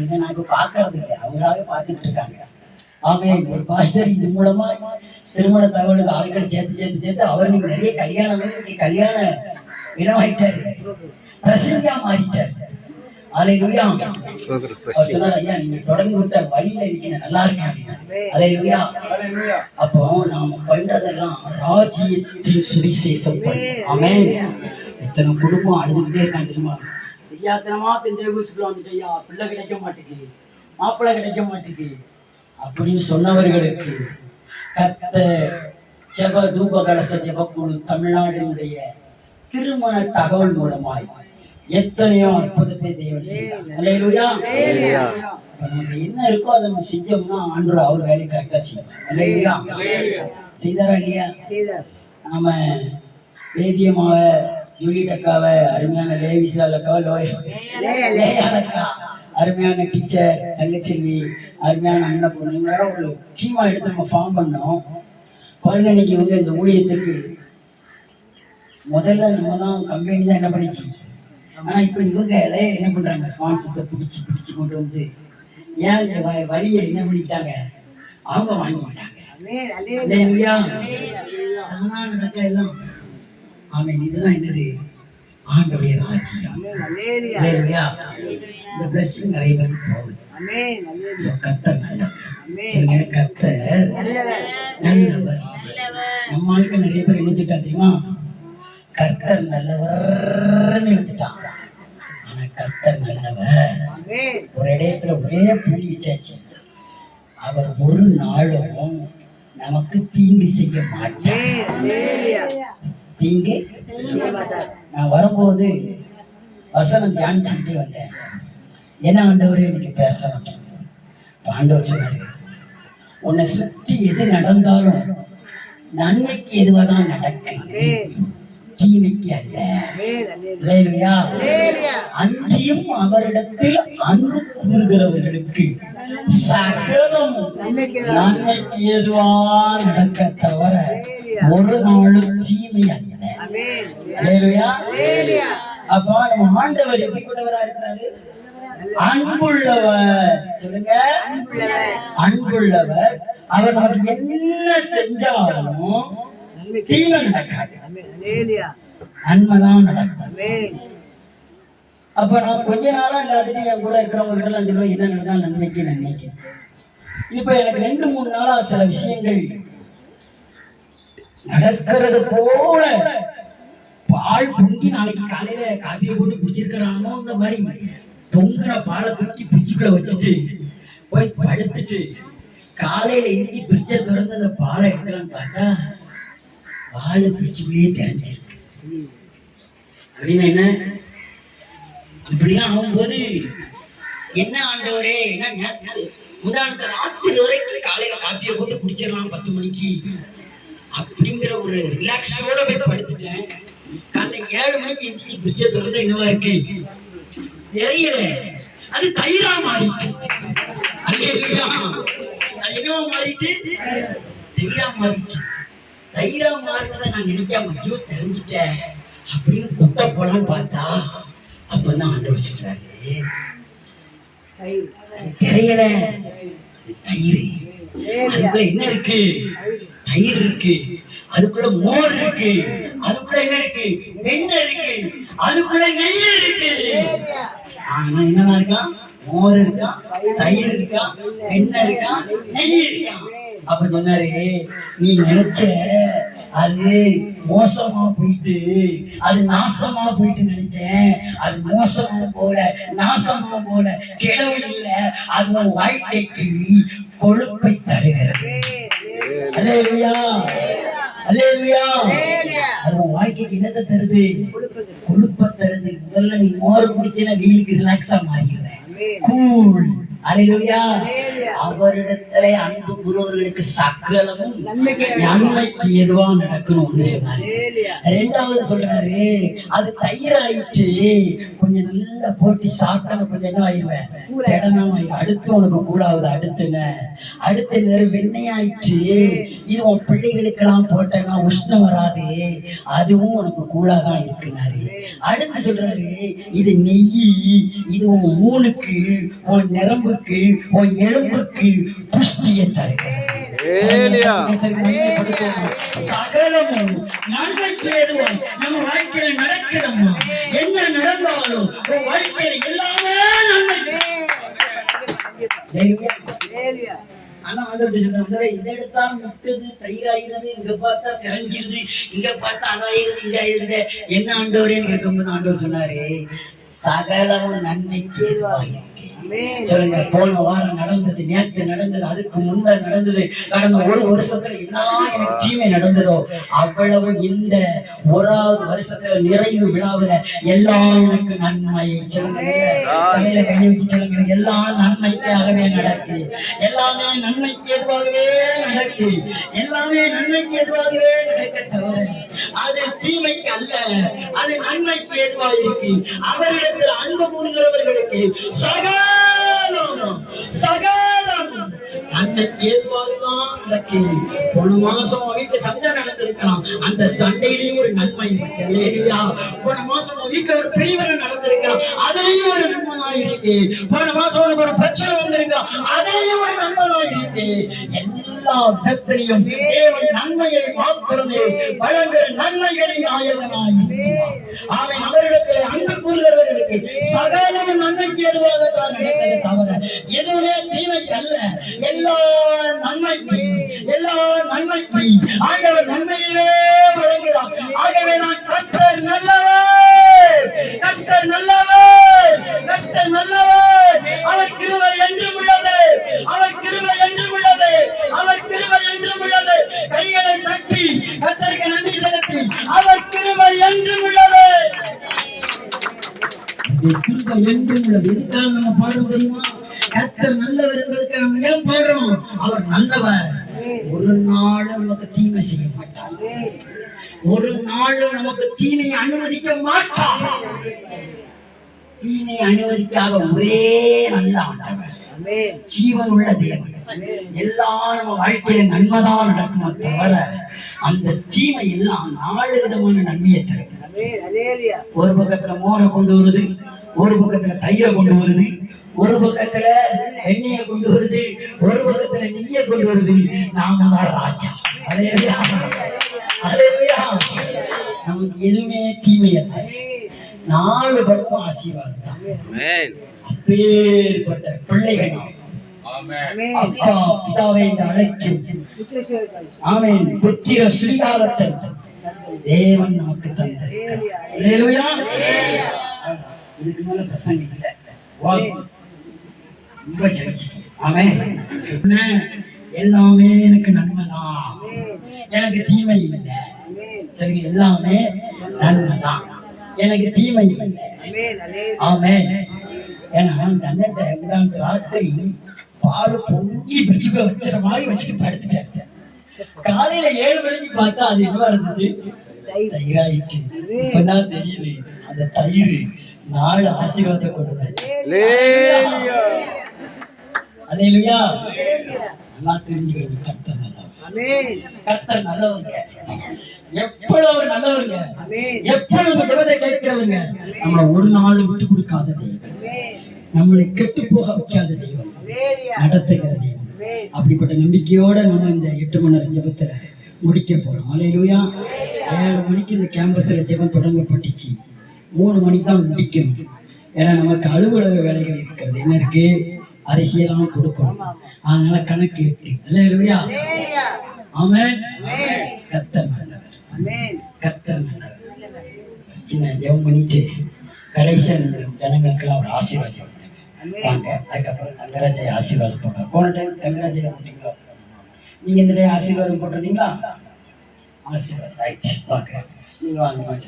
என்ன நாங்க பாக்குறது இல்லை. அவங்களாவே பார்த்துட்டு இருக்காங்க. ஆமே ஒரு பாஸ்டர் இது மூலமா திருமண தகவலுக்கு ஆட்கள் சேர்த்து சேர்த்து சேர்த்து அவர் நீங்க நிறைய கல்யாணம் பண்ணி இன்னைக்கு கல்யாண இடமாயிட்டாரு பிரசங்கியா மாறிட்டாரு. அலையா அவர் சொன்னார் ஐயா நீங்க தொடங்கி விட்ட வழியில இருக்கீங்க. நல்லா இருக்கேன் அப்படின்னா. அலையா அப்போ நாம பண்றதெல்லாம் ராஜ்யத்தின் சுவிசேஷம். ஆமென் இத்தனை குடும்பம் அழுதுகிட்டே இருக்காங்க தெரியுமா? தெரியாதனமா பெந்தேகுஸ்குள்ள வந்துட்டு ஐயா பிள்ளை கிடைக்க மாட்டேங்குது மாப்பிள்ளை கிடைக்க மாட்டேங்குது. அப்படின்னு சொன்னவர்களுக்கு கத்த ஜெப தூப கலச ஜெபக்குழு தமிழ்நாட்டினுடைய திருமண தகவல் மூலமாய் எத்தனையோ அற்புதத்தை தேவன் செய்தார். நமக்கு என்ன இருக்கோ அதை நம்ம செஞ்சோம்னா ஆண்டு அவர் வேலையை கரெக்டா செய்வோம் அல்லேலூயா. செய்தாரா இல்லையா? செய்தார். நாம பேபியம்மாவை ஜூலியட் அக்காவை அருமையான லேவிசால் லேயால் அக்கா அருமையான டீச்சர் தங்கச்செல்வி அருமையான அண்ணன் பொண்ணு. இவங்களோட ஒரு டீமா எடுத்து நம்ம ஃபார்ம் பண்ணோம். பாருங்க இன்னைக்கு இவங்க இந்த ஊழியத்துக்கு முதல்ல நம்ம தான் கம்பெனி தான் என்ன பண்ணிச்சு? ஆனா இப்போ இவங்க என்ன பண்றாங்க? ஸ்பான்சர்ஸை பிடிச்சி பிடிச்சி கொண்டு வந்து ஏன் இந்த வழியை என்ன பண்ணிட்டாங்க? அவங்க வாங்கிட்டாங்க அல்லேலூயா. தானா. நடக்க எல்லாம் ஆமென் இதுதான் என்னது? ஆண்டவருடைய ராஜ்யம். அல்லேலூயா. இந்த blessing நிறைய பேருக்கு போகுது கர்த்தர் நல்லவர். கர்த்தர் நல்லவர். நல்லவர். நம்ம ஆளுக்கு நிறைய பேர் எழுதிட்டா தெரியுமா? கர்த்தர் நல்லவர்னு எழுதிட்டான் ஆனா கர்த்தர் நல்லவர். ஒரு இடத்துல ஒரே புள்ளி வச்சாச்சு. அவர் ஒரு நாளும் நமக்கு தீங்கு செய்ய மாட்டார். தீங்கு நான் வரும்போது வசனம் தியானிச்சுக்கிட்டே வந்தேன். என்ன ஆண்டவரே இன்னைக்கு பேச மாட்டேன். ஆண்டவர் சொன்னார் உன்னை சுற்றி எது நடந்தாலும் நன்மைக்கு எதுவாக தான் நடக்கும் தீமைக்கு அல்ல அன்றியும் அவரிடத்தில் அன்பு கூறுகிறவர்களுக்கு சகலம். நன்மைக்கு எதுவா நடக்க தவிர ஒரு நாளும் தீமை அல்ல. அப்போ நம்ம ஆண்டவர் எப்படி கொண்டவரா இருக்கிறாரு? அன்புள்ளவர். சொல்லுங்க. அன்புள்ளவர். அன்புள்ளவர். அவர் நமக்கு என்ன செஞ்சாலும் தீமை நடக்காது. நன்மைதான் நடக்கும். அப்ப நான் கொஞ்ச நாளா எல்லாத்துட்டும் என் கூட இருக்கிறவங்க கிட்ட எல்லாம் சொல்லுவேன் என்ன நடந்தாலும் நன்மைக்கு நன்மைக்கு. இப்ப எனக்கு ரெண்டு மூணு நாளா சில விஷயங்கள் நடக்கிறது போல பால் பொங்கி நாளைக்கு காலையில காபியை போட்டு பிடிச்சிருக்கிறானோ இந்த மாதிரி பொங்கின பாலை தூக்கி பிடிச்சிக்குள்ள வச்சுட்டு போய் படுத்துட்டு காலையில இஞ்சி பிரிச்ச திறந்து அந்த பாலை எடுக்கலாம்னு பார்த்தா பால் பிடிச்சுமே தெரிஞ்சிருக்கு அப்படின்னா என்ன? அப்படிலாம் ஆகும்போது என்ன ஆண்டவரே என்ன நேத்து ராத்திரி வரைக்கும் காலையில காப்பியை போட்டு குடிச்சிடலாம் பத்து மணிக்கு. அப்படிங்கிற ஒரு ரிலாக்ஸோட போய் படுத்துட்டேன். காலைல ஏழு மணிக்கு எந்திரிச்சு பிடிச்ச திறந்த என்னவா இருக்கு? தெரியல. அது தயிரா மாறிட்டு. அது என்னவா மாறிட்டு? தயிரா மாறிட்டு. தயிரா மாறினதை நான் நினைக்காம ஐயோ தெரிஞ்சுட்டேன் அப்படின்னு குத்த போலான்னு பார்த்தா அப்பதான் ஆண்டவர் சொல்றாரு கை அது தெரியல. அது தயிர். அதுக்குள்ள என்ன இருக்கு? தயிர் இருக்கு. அதுக்குள்ள மோர் இருக்கு. அதுக்குள்ள என்ன இருக்கு? வெண்ணெய் இருக்கு. அதுக்குள்ள நெய் இருக்கு. ஆனா என்னதான் இருக்கான்? மோர் இருக்கான் தயிர் இருக்கான் வெண்ணெய் இருக்கான் நெய் இருக்கான். அப்ப சொன்னாரு நீ நினைச்ச அது மோசமா போயிட்டு அது நாசமா போயிட்டு நினைச்சேன். அது மோசமா போல நாசமா போல கிழவு இல்ல. அது உன் வாழ்க்கைக்கு கொழுப்பை தருகிறது. அல்லேலூயா அல்லேலூயா. அது உன் வாழ்க்கைக்கு என்னத்தை தருது? கொழுப்பை தருது. முதல்ல நீ மோர் குடிச்சேன்னா வீலுக்கு ரிலாக்ஸா மாறிடுவேன் கூல் அல்லேலூயா அவரிடத்துல அன்பு கூறுவர்களுக்கு சகலமும் நன்மைக்கு எதுவா நடக்கணும்னு சொன்னாரு. ரெண்டாவது சொல்றாரு அது தயிர் ஆயிடுச்சு கொஞ்சம் நல்லா போட்டு சாப்பிட்டா கொஞ்சம் என்ன ஆயிடுவேன் திடனம் அடுத்து உனக்கு கூடாது அடுத்துன அடுத்த நேரம் வெண்ணெய் ஆயிடுச்சு இது உன் பிள்ளைகளுக்கெல்லாம் போட்டேன்னா உஷ்ணம் வராது. அதுவும் உனக்கு கூடாதான் இருக்குனாரு. அடுத்து சொல்றாரு இது நெய் இது உன் ஊனுக்கு உன் நரம்புக்கு உன் எலும்புக்கு புஷ்டியை சகலமும் நன்மைக்கு ஏதுவாய் நம்ம வாழ்க்கையில நடக்கிறோமா என்ன நடந்தாலும் உன் வாழ்க்கையில எல்லாமே. ஏலியா. ஆனா ஆண்டவர் சொல்றாரு இதை எடுத்தாலும் முட்டுது தயிராயிருது இங்க பார்த்தா திரஞ்சிருது இங்க பார்த்தா அதாயிருது இங்க ஆயிருது என்ன ஆண்டவரேன்னு கேட்கும்போது ஆண்டவர் சொன்னாரு சகலமும் இருக்கு ஆமென் சொல்லுங்க போன வாரம் நடந்தது நேத்து நடந்தது அதுக்கு முன்ன நடந்தது கடந்த ஒரு வருஷத்துல என்ன எனக்கு தீமை நடந்ததோ அவ்வளவு இந்த ஓராவது வருஷத்துல நிறைவு விழாவுல எல்லாம் எனக்கு நன்மை. சொல்லுங்க கை வச்சு சொல்லுங்க எல்லாம் நன்மைக்காகவே நடக்கு. எல்லாமே நன்மைக்கு எதுவாகவே நடக்கு. எல்லாமே நன்மைக்கு எதுவாகவே நடக்க தவிர அது தீமைக்கு அல்ல. அது நன்மைக்கு எதுவாக இருக்கு. அவரிடத்தில் அன்பு கூறுகிறவர்களுக்கு சகலம் சகலம். அன்னைக்கு ஏதுவாக தான் நடக்கு போன மாசம் வீட்டுல சண்டை நடந்திருக்கலாம் அந்த சண்டையிலையும் ஒரு நன்மை இல்லையா போன மாசம் வீட்டுல ஒரு பிரிவினை நடந்திருக்கலாம் அதுலயும் ஒரு நன்மை இருக்கு. போன மாசம் உனக்கு ஒரு பிரச்சனை வந்திருக்கலாம் அதுலயும் ஒரு நன்மை இருக்கு. என்ன எல்லா விதத்திலையும் தேவன் நன்மையை மாத்திரமே வழங்குகிற நன்மைகளின் நாயகனாய் இருக்கிறார். அவன் அவரிடத்தில் அன்பு கூறுகிறவர்களுக்கு சகலமும் நன்மைக்கு எதுவாக தான் நடக்கிறது தவிர எதுவுமே தீமைக்கு அல்ல எல்லா நன்மைக்கு எல்லா நன்மைக்கு ஆண்டவர் நன்மையிலே வழங்குகிறார். ஆகவே நான் கர்த்தர் நல்லவர். கர்த்தர் நல்லவர். கர்த்தர் நல்லவர். அவர் கிருவை என்று எதுக்காக நம்ம பாடுறோம் தெரியுமா? கத்தர் நல்லவர் என்பதற்கு நம்ம ஏன் பாடுறோம்? அவர் நல்லவர். ஒரு நாளும் நமக்கு தீமை செய்ய மாட்டார் ஒரு நாளும் நமக்கு தீமையை அனுமதிக்க மாட்டார். தீமையை அனுமதிக்காத ஒரே நல்ல ஆண்டவர். ஜீவன் உள்ள தேவன். எல்லாம் நம்ம வாழ்க்கையில நன்மைதான் நடக்குமே தவிர அந்த தீமை எல்லாம் நாலு விதமான நன்மையை தரும். ஒரு பக்கத்துல மோரை கொண்டு வருது. ஒரு பக்கத்துல தயிரை கொண்டு வருது ஒரு பக்கத்துல எண்ணெயை கொண்டு வருது ஒரு பக்கத்துல நெய்யை கொண்டு வருது. நாம தான் ராஜா. அலேலுயா அலேலுயா நமக்கு எதுவுமே தீமை அல்ல. நாலு பக்கம் ஆசீர்வாதம் தான். அப்பேற்பட்ட பிள்ளைகள் நாம். ஆமென். அப்பா பிதாவை என்று அழைக்கும். ஆமென். புத்திர ஸ்ரீகாரத்தை தேவன் நமக்கு தந்தார் இதுக்கு மேல பிரசங்க இல்லை. ரொம்ப என்ன? எல்லாமே எனக்கு நன்மைதான். எனக்கு தீமை இல்லை. சரி எல்லாமே நன்மைதான். எனக்கு தீமை இல்லை. ஆமென் ஏன்னா அந்த அண்ணன்ட்ட முந்தானத்து ராத்திரி பால் பொங்கி பிடிச்சு போய் வச்சுற மாதிரி வச்சுட்டு படுத்துட்டேன். காலையில ஏழு மணிக்கு பார்த்தா அது என்னவா இருந்தது தயிர். தயிராயிட்டு இப்பதான் தெரியுது. அந்த தயிர் நாலு ஆசீர்வாதத்தை கொடுத்தது லேலியா. அலையிலுயா அலேலியா நல்லா தெரிஞ்சுக்கணும் கர்த்தர் நல்லவர். கர்த்தர் நல்லவங்க. எவ்வளவு நல்லவங்க. ஆமென். எப்ப நம்ம ஜெபத்தை கேட்கிறவங்க. நம்மள ஒரு நாள் விட்டு கொடுக்காத தெய்வம். நம்மளை கெட்டு போக வைக்காத தெய்வம். நடத்துகிற தெய்வம். அப்படிப்பட்ட நம்பிக்கையோட நம்ம இந்த எட்டு மணி நேரம் ஜெபத்துல முடிக்க போறோம். அலையிலுயா ஏழு மணிக்கு இந்த கேம்பஸ்ல ஜெபம் தொடங்கப்பட்டுச்சு. மூணு மணிக்கு தான் முடிக்கணும். ஏன்னா நமக்கு அலுவலக வேலைகள் இருக்கிறது. என்ன இருக்கு? அரிசியெல்லாம் கொடுக்கணும். அதனால கணக்கு எட்டு அலையிலுயா அலேலியா ஆமென். கத்தர் நல்லவர். கத்தர் நல்லவர். சின்ன ஜெபம் பண்ணிட்டு கடைசியா நீங்க ஜனங்களுக்கெல்லாம் ஒரு ஆசீர்வாதம் வாங்க. அதுக்கப்புறம் தங்கராஜை ஆசீர்வாதம் போடுறோம் போன டைம் தங்கராஜை போட்டீங்களா? நீங்க இந்த டைம் ஆசீர்வாதம் போட்டிருந்தீங்களா? ஆசீர்வாதம். ரைட் வாங்க. நீங்க வாங்க. வாங்க.